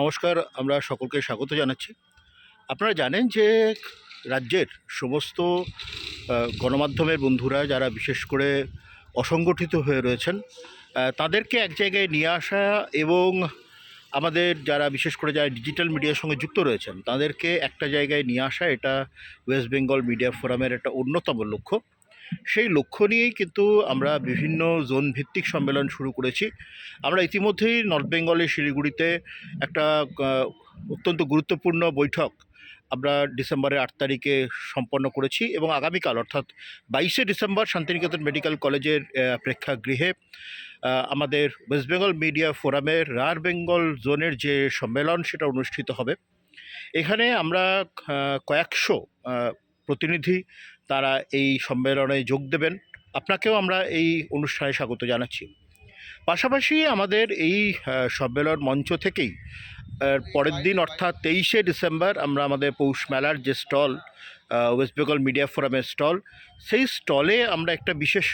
নমস্কার, আমরা সকলকে স্বাগত জানাচ্ছি। আপনারা জানেন যে রাজ্যের সমস্ত গণমাধ্যমের বন্ধুরা যারা বিশেষ করে অসংগঠিত হয়ে রয়েছেন তাদেরকে এক জায়গায় নিয়ে আসা এবং আমাদের যারা বিশেষ করে যারা ডিজিটাল মিডিয়ার সঙ্গে যুক্ত রয়েছেন, তাদেরকে একটা জায়গায় নিয়ে আসা, এটা ওয়েস্ট বেঙ্গল মিডিয়া ফোরামের একটা অন্যতম লক্ষ্য। সেই লক্ষ্য নিয়েই কিন্তু আমরা বিভিন্ন জোন ভিত্তিক সম্মেলন শুরু করেছি। আমরা ইতিমধ্যেই নর্থ বেঙ্গলের শিলিগুড়িতে একটা অত্যন্ত গুরুত্বপূর্ণ বৈঠক আমরা ডিসেম্বরের আট তারিখে সম্পন্ন করেছি এবং আগামীকাল অর্থাৎ বাইশে ডিসেম্বর শান্তিনিকেতন মেডিকেল কলেজের প্রেক্ষাগৃহে আমাদের ওয়েস্ট বেঙ্গল মিডিয়া ফোরামের রার বেঙ্গল জোনের যে সম্মেলন সেটা অনুষ্ঠিত হবে। এখানে আমরা কয়েকশো প্রতিনিধি, তারা এই সম্মেলনে যোগ দেবেন। আপনাকেও আমরা এই অনুষ্ঠানে স্বাগত জানাচ্ছি। পাশাপাশি আমাদের এই সম্মেলন মঞ্চ থেকেই পরের দিন অর্থাৎ তেইশে ডিসেম্বর আমরা আমাদের পৌষ মেলার যে স্টল ওয়েস্ট বেঙ্গল মিডিয়া ফোরামের স্টল, সেই স্টলে আমরা একটা বিশেষ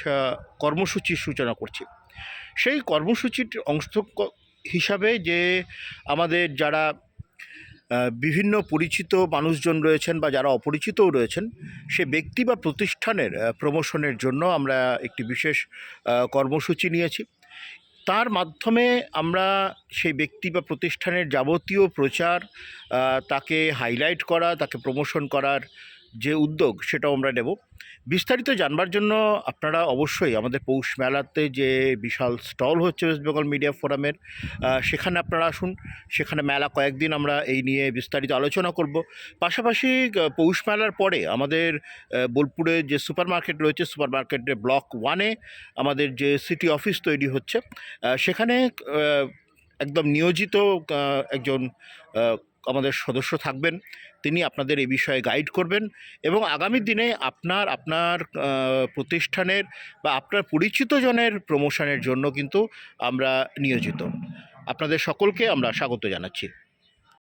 কর্মসূচির সূচনা করছি। সেই কর্মসূচির অংশ হিসাবে যে আমাদের যারা বিভিন্ন পরিচিত মানুষজন রয়েছেন বা যারা অপরিচিতও রয়েছেন, সে ব্যক্তি বা প্রতিষ্ঠানের প্রমোশনের জন্য আমরা একটি বিশেষ কর্মসূচি নিয়েছি। তার মাধ্যমে আমরা সেই ব্যক্তি বা প্রতিষ্ঠানের যাবতীয় প্রচার তাকে হাইলাইট করা, তাকে প্রমোশন করার যে উদ্যোগ সেটাও আমরা নেব। বিস্তারিত জানবার জন্য আপনারা অবশ্যই আমাদের পৌষ মেলাতে যে বিশাল স্টল হচ্ছে ওয়েস্ট বেঙ্গল মিডিয়া ফোরামের সেখানে আপনারা আসুন। সেখানে মেলা কয়েকদিন আমরা এই নিয়ে বিস্তারিত আলোচনা করব। পাশাপাশি পৌষ মেলার পরে আমাদের বোলপুরে যে সুপার মার্কেট রয়েছে সুপার মার্কেটের ব্লক ওয়ানে আমাদের যে সিটি অফিস তৈরি হচ্ছে সেখানে একদম নিয়োজিত একজন আমাদের সদস্য থাকবেন, তিনি আপনাদের এই বিষয়ে গাইড করবেন এবং আগামী দিনে আপনার আপনার প্রতিষ্ঠানের বা আপনার পরিচিত জনের প্রমোশনের জন্য কিন্তু আমরা নিয়োজিত। আপনাদের সকলকে আমরা স্বাগত জানাচ্ছি।